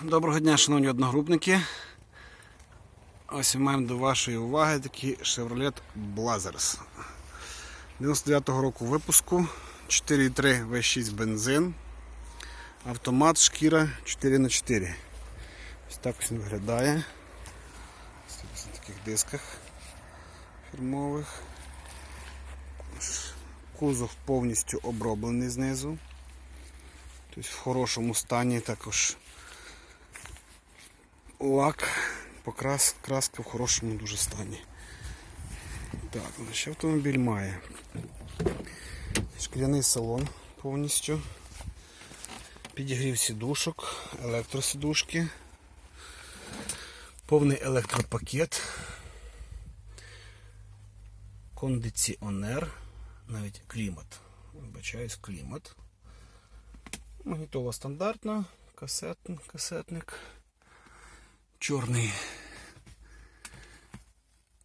Доброго дня, шановні одногрупники. Ось маємо до вашої уваги такий Chevrolet Blazers. 99-го року випуску, 4,3 V6 бензин, автомат, шкіра 4х4. Ось так ось він виглядає. Ось на таких дисках фірмових. Кузов повністю оброблений знизу. Тобто в хорошому стані також лак, покрас, краска в хорошому дуже стані. Так, ще автомобіль має. Шкляний салон повністю, підігрів сідушок, електросідушки, повний електропакет, кондиціонер, навіть клімат. Вибачаюсь, клімат. Магнітола стандартна, касет, касетник чорний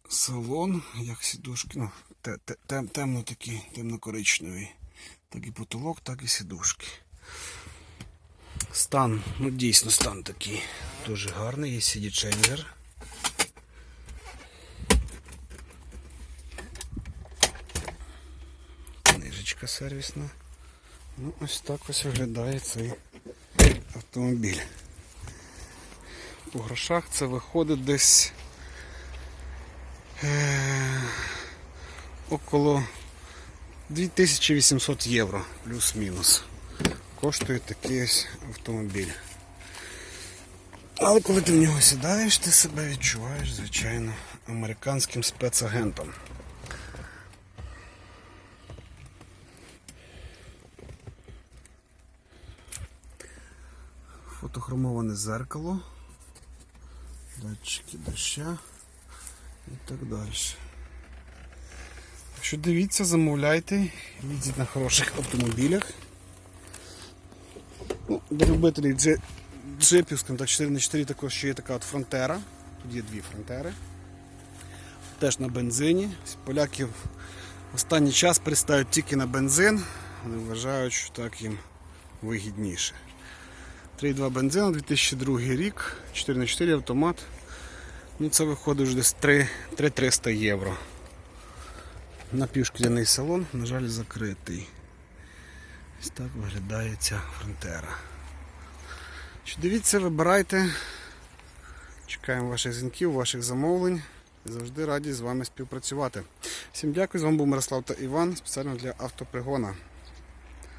салон, як сідушки, ну, те, те, тем, темно такий, темно-коричневий. Так і потолок, так і сідушки. Стан, ну дійсно стан такий дуже гарний, є CD ченджер. Книжечка сервісна. Ну, ось так ось виглядає цей автомобіль по грошах це виходить десь е, около 2800 євро плюс-мінус. Коштує такий ось автомобіль. Але коли ти в нього сідаєш, ти себе відчуваєш, звичайно, американським спецагентом. Фотохромоване зеркало датчики доща і так далі. Так що дивіться, замовляйте, їздіть на хороших автомобілях. Ну, Для любителів дже- джипів, скажімо так, 4х4 також ще є така от фронтера. Тут є дві фронтери. Теж на бензині. Ось Поляки в останній час перестають тільки на бензин. Вони вважають, що так їм вигідніше. 3,2 бензин, 2002 рік, 4х4 автомат. Ну це виходить вже десь 3 300 євро. Напівшкляний салон, на жаль, закритий. Ось так виглядає ця фронтера. Дивіться, вибирайте. Чекаємо ваших дзвінків, ваших замовлень. Завжди раді з вами співпрацювати. Всім дякую, з вами був Мирослав та Іван, спеціально для автопригона.